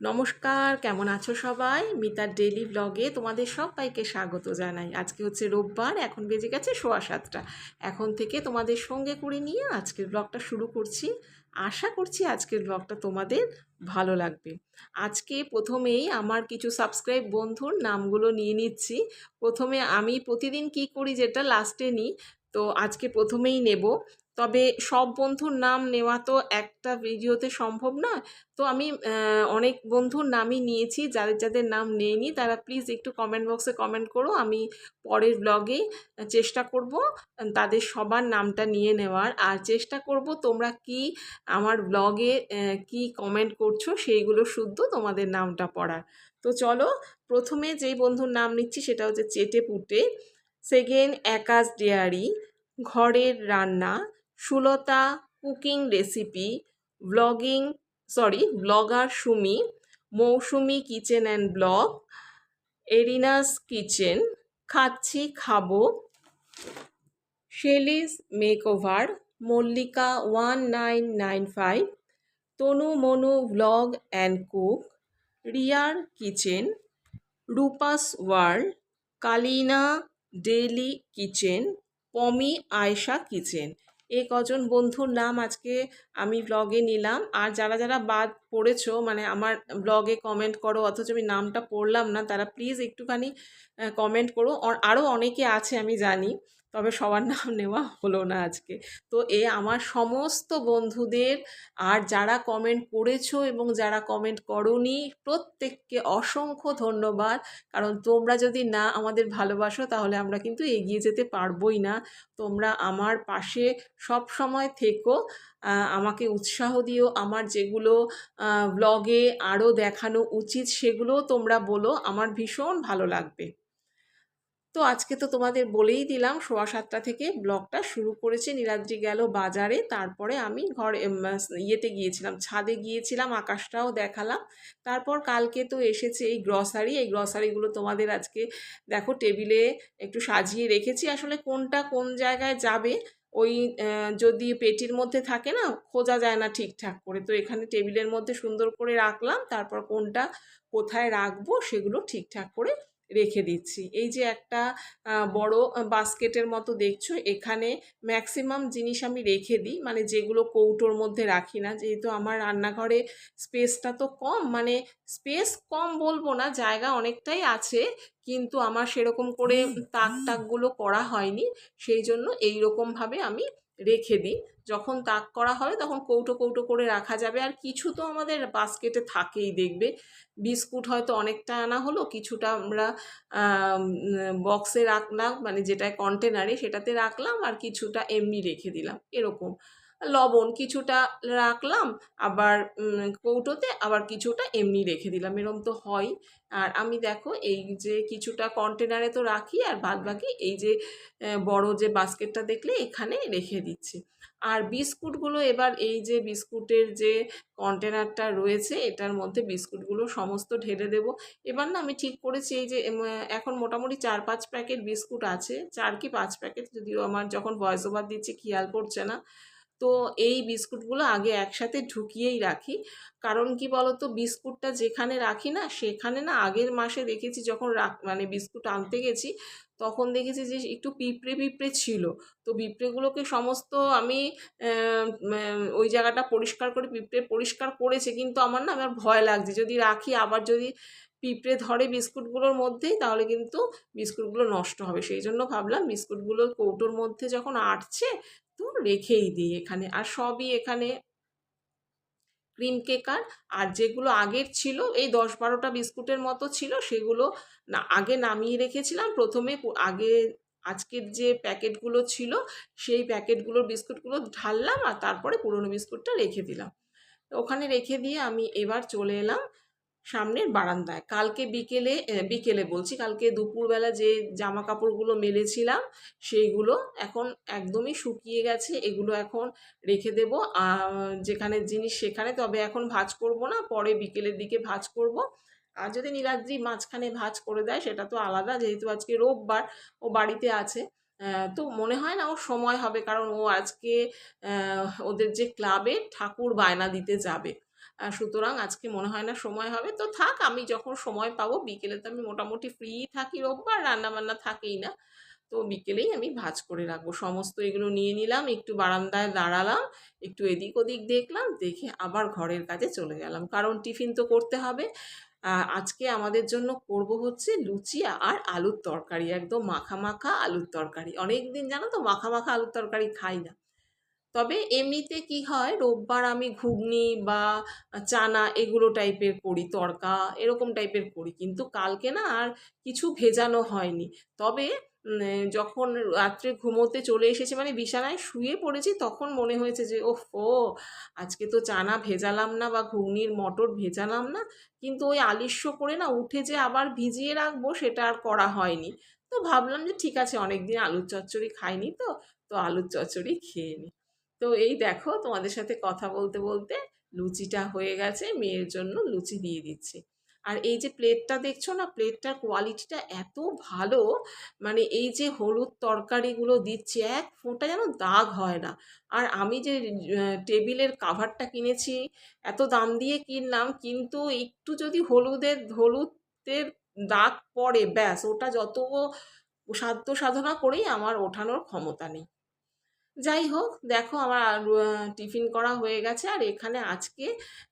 নমস্কার, কেমন আছো সবাই? মিতার ডেলি ব্লগে তোমাদের সবাইকে স্বাগত জানাই। আজকে হচ্ছে রোববার, এখন বেজে গেছে সোয়া সাতটা। এখন থেকে তোমাদের সঙ্গে করে নিয়ে আজকের ব্লগটা শুরু করছি। আশা করছি আজকের ব্লগটা তোমাদের ভালো লাগবে। আজকে প্রথমেই আমার কিছু সাবস্ক্রাইব বন্ধুর নামগুলো নিয়ে নিচ্ছি। প্রথমে আমি প্রতিদিন কি করি যেটা লাস্টে নিই তো আজকে প্রথমেই নেব। তবে সব বন্ধুর নাম নেওয়া তো একটা ভিডিওতে সম্ভব নয় তো আমি অনেক বন্ধুর নামই নিয়েছি, যাদের যাদের নাম নেইনি, তারা প্লিজ একটু কমেন্ট বক্সে কমেন্ট করো। আমি পরের ব্লগে চেষ্টা করব তাদের সবার নামটা নিয়ে নেওয়ার। আর চেষ্টা করব তোমরা কি আমার ব্লগে কি কমেন্ট করছ সেইগুলো শুদ্ধ তোমাদের নামটা পড়ার। তো চলো, প্রথমে যেই বন্ধুর নাম নিচ্ছি সেটা হচ্ছে চেটে পুটে সেকেন্ড একাশ ডেয়ারি, ঘরের রান্না, Sulata cooking recipe, blogging, sorry, blogger Sumi, Mousumi kitchen and blog, Erina's kitchen, খাচ্ছি, খাব। Shelly's makeover, Mallika one nine nine five, Tanu Manu blog and cook, rear kitchen, Rupa's world, Kalina daily kitchen, Pomi Ayesha kitchen. এই কজন বন্ধুর নাম আজকে আমি ব্লগে নিলাম। আর যারা যারা বাদ পড়েছো মানে আমার ব্লগে কমেন্ট করো, অথচ আমি নামটা পড়লাম না, তারা প্লিজ একটুখানি কমেন্ট করো। আরও অনেকে আছে, আমি জানি। তবে সবার নাম নেওয়া হলো না আজকে। তো এ আমার সমস্ত বন্ধুদের আর যারা কমেন্ট করেছ এবং যারা কমেন্ট করনি, প্রত্যেককে অসংখ্য ধন্যবাদ। কারণ তোমরা যদি না আমাদের ভালোবাসো, তাহলে আমরা কিন্তু এগিয়ে যেতে পারবোই না। তোমরা আমার পাশে সব সময় থেকো। আমাকে উৎসাহ দিও। আমার যেগুলো ব্লগে আরও দেখানো উচিত, সেগুলোও তোমরা বলো। আমার ভীষণ ভালো লাগবে। তো আজকে তো তোমাদের বলেই দিলাম সোয়া সাতটা থেকে ব্লগটা শুরু করেছে। নীলাদ্রি গেল বাজারে, তারপরে আমি ঘর ইয়েতে গিয়েছিলাম, ছাদে গিয়েছিলাম, আকাশটাও দেখালাম। তারপর কালকে তো এসেছে এই গ্রসারি এই গ্রসারিগুলো তোমাদের আজকে দেখো টেবিলে একটু সাজিয়ে রেখেছি। আসলে কোনটা কোন জায়গায় যাবে, ওই যদি পেটির মধ্যে থাকে না, খোঁজা যায় না ঠিকঠাক করে। তো এখানে টেবিলের মধ্যে সুন্দর করে রাখলাম, তারপর কোনটা কোথায় রাখব সেগুলো ঠিকঠাক করে রেখে দিচ্ছি। এই যে একটা বড় বাস্কেটের মতো দেখছ এখানে ম্যাক্সিমাম জিনিস আমি রেখে দিই। মানে যেগুলো কৌটোর মধ্যে রাখি না যেহেতু আমার রান্নাঘরে স্পেসটা তো কম মানে স্পেস কম বলব না জায়গা অনেকটাই আছে কিন্তু আমার সেরকম করে তাক টাকগুলো করা হয়নি। সেই জন্য এই রকমভাবে আমি রেখে দিই। যখন তাক করা হবে তখন কৌটো কৌটো করে রাখা যাবে। আর কিছু তো আমাদের বাস্কেটে থাকেই, দেখবে? বিস্কুট হয়তো অনেকটা আনা হলো, কিছুটা আমরা বক্সে রাখলাম মানে যেটা কন্টেনারে সেটাতে রাখলাম আর কিছুটা এমনি রেখে দিলাম। এরকম। লবণ কিছুটা রাখলাম, আবার কৌটোতে আবার কিছুটা এমনি রেখে দিলাম। এরকম তো হয়। আর আমি দেখো, এই যে কিছুটা কন্টেনারে তো রাখি, আর বাদ বাকি এই যে বড় যে বাস্কেটটা দেখলে এখানে রেখে দিচ্ছি। আর বিস্কুটগুলো এবার এই যে বিস্কুটের যে কন্টেনারটা রয়েছে, এটার মধ্যে বিস্কুটগুলো সমস্ত ঢেলে দেবো। এবার না আমি ঠিক করেছি, এই যে এখন মোটামুটি চার পাঁচ প্যাকেট বিস্কুট আছে। চার কি পাঁচ প্যাকেট, যদিও আমার যখন ভয়েস ওভার দিচ্ছি, খেয়াল পড়ছে না। তো এই বিস্কুটগুলো আগে একসাথে ঢুকিয়েই রাখি। কারণ কি বলতো, বিস্কুটটা যেখানে রাখি না, সেখানে না আগের মাসে দেখেছি যখন রাখ মানে বিস্কুট আনতে গেছি, তখন দেখেছি যে একটু পিঁপড়ে পিঁপড়ে ছিল। তো পিঁপড়েগুলোকে সমস্ত আমি ওই জায়গাটা পরিষ্কার করে, পিঁপড়ে পরিষ্কার করেছে। কিন্তু আমার না আমার ভয় লাগছে। যদি রাখি, আবার যদি পিঁপড়ে ধরে বিস্কুটগুলোর মধ্যেই, তাহলে কিন্তু বিস্কুটগুলো নষ্ট হবে। সেই জন্য ভাবলাম বিস্কুটগুলো কৌটোর মধ্যে যখন আটছে তো রেখেই দিই এখানে। আর সবই এখানে ক্রিম কেকার আর যেগুলো আগের ছিল, এই দশ বারোটা বিস্কুটের মতো ছিল, সেগুলো না, আগে নামিয়ে রেখেছিলাম। প্রথমে আগে আজকের যে প্যাকেটগুলো ছিল, সেই প্যাকেটগুলোর বিস্কুটগুলো ঢাললাম আর তারপরে পুরনো বিস্কুটটা রেখে দিলাম। ওখানে রেখে দিয়ে আমি এবার চলে এলাম সামনের বারান্দায়। কালকে বিকেলে বিকেলে বলছি, কালকে দুপুরবেলা যে জামা কাপড়গুলো মেলেছিলাম, সেইগুলো এখন একদমই শুকিয়ে গেছে, এগুলো এখন রেখে দেব। যেখানে জিনিস সেখানে, তবে এখন ভাজ করব না, পরে বিকেলের দিকে ভাজ করব। আর যদি নীলাদ্রি মাঝখানে ভাজ করে দেয়, সেটা তো আলাদা, যেহেতু আজকে রোববার, ও বাড়িতে আছে। তো মনে হয় না, ওর সময় হবে, কারণ ও আজকে ওদের যে ক্লাবে ঠাকুর বায়না দিতে যাবে। সুতরাং আজকে মনে হয় না সময় হবে। তো থাক, আমি যখন সময় পাবো, বিকেলে তো আমি মোটামুটি ফ্রি থাকি রোববার, রান্নাবান্না থাকেই না। তো বিকেলেই আমি ভাজ করে রাখব। সমস্ত এগুলো নিয়ে নিলাম, একটু বারান্দায় দাঁড়ালাম, একটু এদিক ওদিক দেখলাম, দেখে আবার ঘরের কাজে চলে গেলাম। কারণ টিফিন তো করতে হবে। আজকে আমাদের জন্য করব হচ্ছে লুচি আর আলুর তরকারি, একদম মাখা মাখা আলুর তরকারি। অনেক দিন জানো তো মাখা মাখা আলুর তরকারি খাই না। তবে এমনিতে কি হয়, রোববার আমি ঘুগনি বা চানা এগুলো টাইপের করি তড়কা এরকম টাইপের করি। কিন্তু কালকে না আর কিছু ভেজানো হয়নি। তবে যখন রাত্রে ঘুমোতে চলে এসেছি মানে বিছানায় শুয়ে পড়েছি, তখন মনে হয়েছে যে ওফ ও, আজকে তো চানা ভেজালাম না বা ঘুগনির মটর ভেজালাম না। কিন্তু ওই আলিস্য করে না উঠে যে আবার ভিজিয়ে রাখব, সেটা আর করা হয়নি। তো ভাবলাম যে, ঠিক আছে, অনেকদিন আলুর চচ্চড়ি খাইনি তো তো আলুর চচ্চড়ি খেয়ে নিই তো এই দেখো তোমাদের সাথে কথা বলতে বলতে লুচিটা হয়ে গেছে, মেয়ের জন্য লুচি দিয়ে দিচ্ছি। আর এই যে প্লেটটা দেখছ না প্লেটটার কোয়ালিটিটা এত ভালো মানে এই যে হলুদ তরকারিগুলো দিচ্ছে, এক ফোঁটা যেন দাগ হয় না। আর আমি যে টেবিলের কাভারটা কিনেছি, এত দাম দিয়ে কিনলাম, কিন্তু একটু যদি হলুদের হলুদের দাগ পড়ে, ব্যাস, ওটা যত সাধ্য সাধনা করেই আমার ওঠানোর ক্ষমতা নেই। যাই হোক, দেখো আমার টিফিন করা হয়ে গেছে আর এখানে আজকে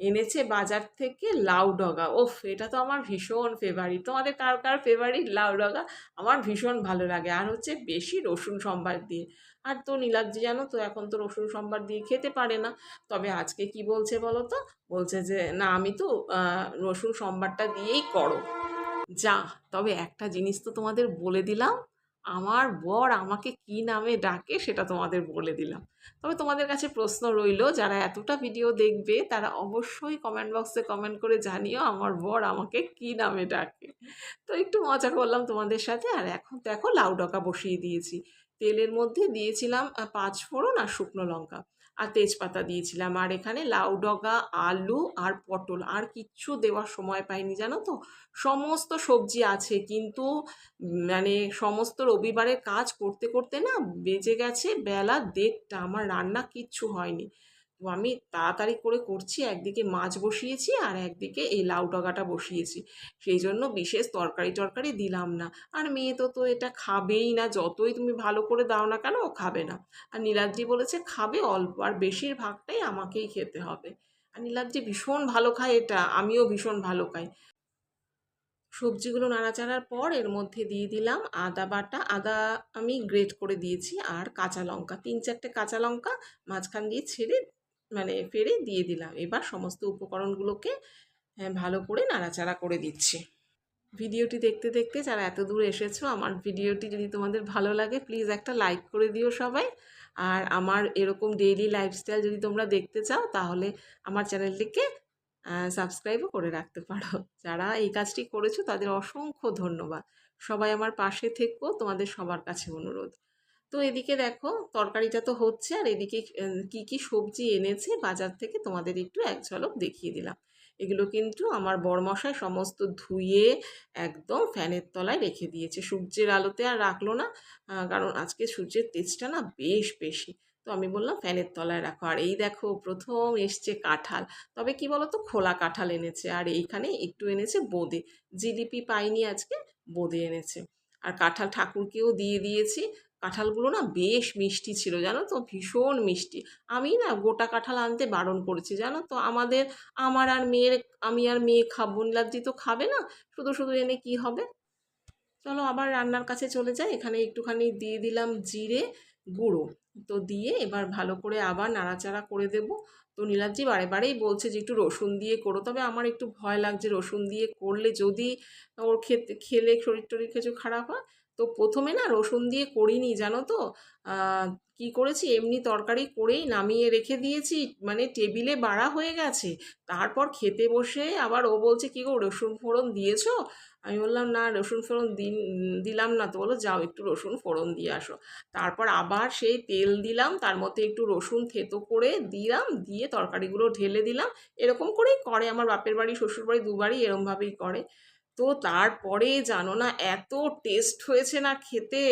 এনেছে বাজার থেকে লাউ ডগা। ওফ, এটা তো আমার ভীষণ ফেভারিট তোমাদের কার কার ফেভারিট লাউ ডগা? আমার ভীষণ ভালো লাগে। আর হচ্ছে বেশি রসুন সম্বার দিয়ে। আর তো নীলাদ্রি, জানো তো, এখন তো রসুন সম্বার দিয়ে খেতে পারে না। তবে আজকে কি বলছে বলো তো? বলছে যে, না, আমি তো রসুন সম্বারটা দিয়েই করো। যা, তবে একটা জিনিস তো তোমাদের বলে দিলাম। আমার বর আমাকে কি নামে ডাকে সেটা তোমাদের বলে দিলাম। তবে তোমাদের কাছে প্রশ্ন রইল, যারা এতটা ভিডিও দেখবে, তারা অবশ্যই কমেন্ট বক্সে কমেন্ট করে জানিও আমার বর আমাকে কি নামে ডাকে। তো একটু মজা করলাম তোমাদের সাথে, আর এখন দেখো লাউ ডকা বসিয়ে দিয়েছি। তেলের মধ্যে দিয়েছিলাম পাঁচ ফোড়ন আর শুকনো লঙ্কা। আর তেজপাতা দিয়েছিলাম। আর এখানে লাউ ডগা, আলু আর পটল। আর কিচ্ছু দেওয়ার সময় পাইনি, জানো তো? সমস্ত সবজি আছে, কিন্তু মানে সমস্ত রবিবারের কাজ করতে করতে না বেজে গেছে বেলা দেড়টা। আমার রান্না কিচ্ছু হয়নি। তো আমি তাড়াতাড়ি করে করছি, একদিকে মাছ বসিয়েছি আর একদিকে এই লাউ ডগাটা বসিয়েছি। সেই জন্য বিশেষ তরকারি টরকারি দিলাম না। আর মেয়ে তো তো এটা খাবেই না, যতই তুমি ভালো করে দাও না কেন ও খাবে না। আর নীলাদ্রি বলেছে খাবে অল্প, আর বেশিরভাগটাই আমাকেই খেতে হবে। আর নীলাদ্রি ভীষণ ভালো খায় এটা, আমিও ভীষণ ভালো খাই। সবজিগুলো নাড়াচাড়ার পর এর মধ্যে দিয়ে দিলাম আদা বাটা। আদা আমি গ্রেট করে দিয়েছি আর কাঁচা লঙ্কা, তিন চারটে কাঁচা লঙ্কা মাঝখান দিয়ে ছেড়ে মানে ফেরে দিয়ে দিলাম। এবার সমস্ত উপকরণগুলোকে ভালো করে নাড়াচাড়া করে দিচ্ছি। ভিডিওটি দেখতে দেখতে যারা এত দূর এসেছ, আমার ভিডিওটি যদি তোমাদের ভালো লাগে প্লিজ একটা লাইক করে দিও সবাই। আর আমার এরকম ডেইলি লাইফস্টাইল যদি তোমরা দেখতে চাও, তাহলে আমার চ্যানেলটিকে সাবস্ক্রাইবও করে রাখতে পারো। যারা এই কাজটি করেছ, তাদের অসংখ্য ধন্যবাদ। সবাই আমার পাশে থেকো, তোমাদের সবার কাছে অনুরোধ। তো এদিকে দেখো তরকারিটা তো হচ্ছে আর এদিকে কি কি সবজি এনেছে বাজার থেকে তোমাদের একটু এক ঝলক দেখিয়ে দিলাম। এগুলো কিন্তু আমার বরমশাই সমস্ত ধুয়ে একদম ফ্যানের তলায় রেখে দিয়েছে। সূর্যের আলোতে আর রাখল না কারণ আজকে সূর্যের তেজটা না বেশ বেশি। তো আমি বললাম ফ্যানের তলায় রাখো। আর এই দেখো প্রথম এসছে কাঁঠাল। তবে কি বলতো খোলা কাঁঠাল এনেছে আর এইখানে একটু এনেছে বোঁদে। জিলিপি পাইনি আজকে, বোঁদে এনেছে। আর কাঁঠাল ঠাকুরকেও দিয়ে দিয়েছি। কাঁঠালগুলো না বেশ মিষ্টি ছিল, জানো তো? ভীষণ মিষ্টি। আমি না গোটা কাঁঠাল আনতে বারণ করেছি, জানো তো? আমাদের, আমার আর মেয়ের, আমি আর মেয়ে খাব নীলাদ্রি তো খাবে না? শুধু শুধু এনে কি হবে? চলো আবার রান্নার কাছে চলে যাই। এখানে একটুখানি দিয়ে দিলাম জিরে গুঁড়ো। তো দিয়ে এবার ভালো করে আবার নাড়াচাড়া করে দেব। তো নীলাদ্রি বারে বারেই বলছে যে, একটু রসুন দিয়ে করো। তবে আমার একটু ভয় লাগছে রসুন দিয়ে করলে যদি ওর খেতে, খেলে শরীর টরীর কিছু খারাপ হয় তো প্রথমে না রসুন দিয়ে করিনি, জানো তো? কি করেছি? এমনি তরকারি করেই নামিয়ে রেখে দিয়েছি মানে টেবিলে বাড়া হয়ে গেছে। তারপর খেতে বসে আবার ও বলছে, কি গো, রসুন ফোড়ন দিয়েছ? আমি বললাম, না, রসুন ফোড়ন দিন, দিলাম না। তো বলো যাও একটু রসুন ফোড়ন দিয়ে আসো। তারপর আবার সেই তেল দিলাম, তার মধ্যে একটু রসুন থেতো করে দিলাম, দিয়ে তরকারিগুলো ঢেলে দিলাম। এরকম করেই করে, আমার বাপের বাড়ি শ্বশুর বাড়ি দুবারই এরমভাবেই করে। তারপরে জানো না, এত টেস্ট হয়েছে না খেতে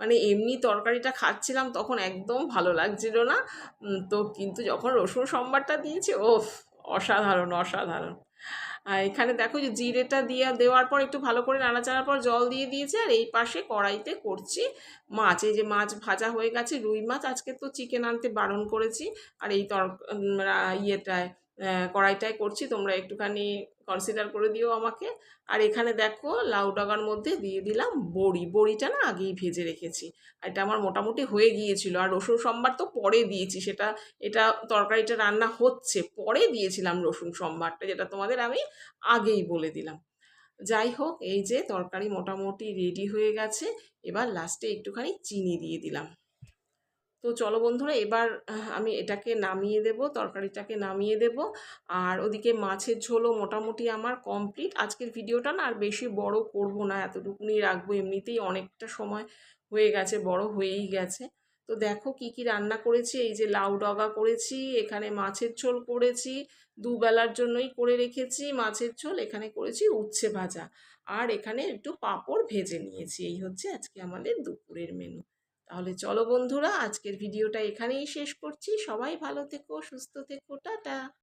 মানে এমনি তরকারিটা খাচ্ছিলাম তখন একদম ভালো লাগছিল না। তো কিন্তু যখন রসুন সম্বারটা দিয়েছে, ওফ, অসাধারণ অসাধারণ। আর এখানে দেখো যে জিরেটা দিয়ে, দেওয়ার পর একটু ভালো করে নাড়াচাড়ার পর জল দিয়ে দিয়েছে, আর এই পাশে কড়াইতে করছি মাছ। এই যে মাছ ভাজা হয়ে গেছে, রুই মাছ, আজকে তো চিকেন আনতে বারণ করেছি, আর এই তর ইয়েটায় আহ, কড়াইটায় করছি তোমরা একটুখানি কনসিডার করে দিও আমাকে। আর এখানে দেখো লাউ ডাগার মধ্যে দিয়ে দিলাম বড়ি। বড়িটা না আগেই ভেজে রেখেছি। এটা আমার মোটামুটি হয়ে গিয়েছিল। আর রসুন সম্বার তো পরে দিয়েছি সেটা এটা তরকারিটা রান্না হচ্ছে পরে দিয়েছিলাম রসুন সম্বারটা যেটা তোমাদের আমি আগেই বলে দিলাম। যাই হোক এই যে তরকারি মোটামুটি রেডি হয়ে গেছে। এবার লাস্টে একটুখানি চিনি দিয়ে দিলাম। তো চলো বন্ধুরা, এবার আমি এটাকে নামিয়ে দেব, তরকারিটাকে নামিয়ে দেব। আর ওদিকে মাছের ঝোলও মোটামুটি আমার কমপ্লিট। আজকের ভিডিওটা না আর বেশি বড় করব না, এতটুকুনি রাখব। এমনিতেই অনেকটা সময় হয়ে গেছে, বড় হয়েই গেছে। তো দেখো কি কি রান্না করেছি, এই যে লাউ ডগা করেছি, এখানে মাছের ঝোল করেছি, দুবেলার জন্যই করে রেখেছি মাছের ঝোল, এখানে করেছি উচ্ছে ভাজা। আর এখানে একটু পাঁপড় ভেজে নিয়েছি, এই হচ্ছে আজকে আমাদের দুপুরের মেনু তাহলে চলো বন্ধুরা আজকের ভিডিওটা এখানেই শেষ করছি। সবাই ভালো থেকো সুস্থ থেকো টাটা।